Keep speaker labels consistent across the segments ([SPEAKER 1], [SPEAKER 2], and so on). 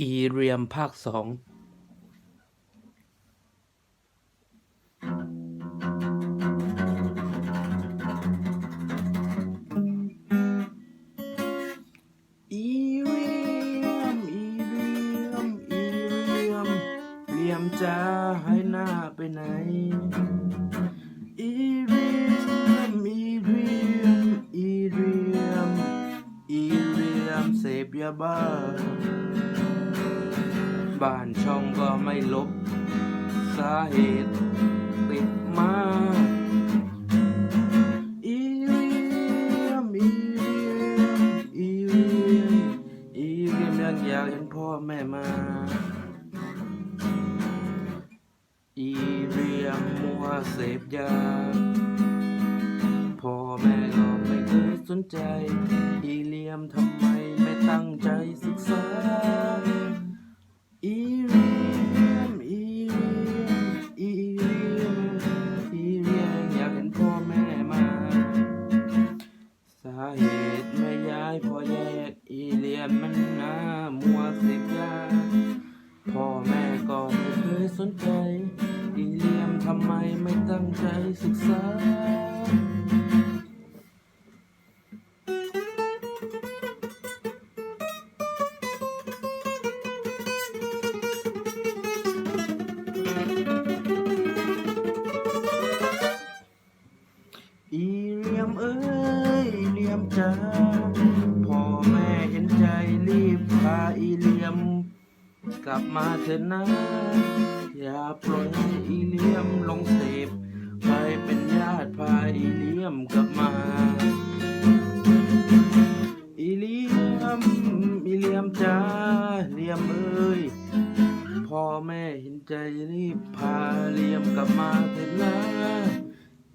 [SPEAKER 1] อีเรียมภาคสองอีเรียมอีเรียมอีเรียมเรียมจะให้หน้าไปไหนอีเรียมอีเรียมอีเรียมอีเรียมเสพยาบ้า บ้านช่องก็ไม่ลบ สาเหตุติดมาอีเรียมอีเรียมอีเรียมอีเรียมยังอยากเห็นพ่อแม่มาอีเรียมมัวเสพยาพ่อแม่ก็ไม่เคยสนใจ อีเลียมทำไมไม่ตั้งใจศึกษา ยมมันหน้ามัวเสพยาพ่อแม่ก็ไม่เคยสนใจอีเลียมทำไมไม่ตั้งใจศึกษาอีเลียมเอ้ยอีเลียมจ้า อีเลี่ยม กลับมาเถอะนะ อย่าปล่อยให้อีเลี่ยมลงเสพไปเป็นญาติพาอีเลี่ยมกลับมา อีเลี่ยม อีเลี่ยมจ้าเลี่ยมเอ้ยพ่อแม่เห็นใจรีบพาเลี่ยมกลับมาเถิดนะ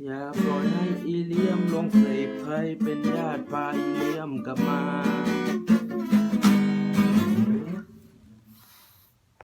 [SPEAKER 1] อย่าปล่อยให้อีเลี่ยมลงเสพใครเป็นญาติพาอีเลี่ยมกลับมา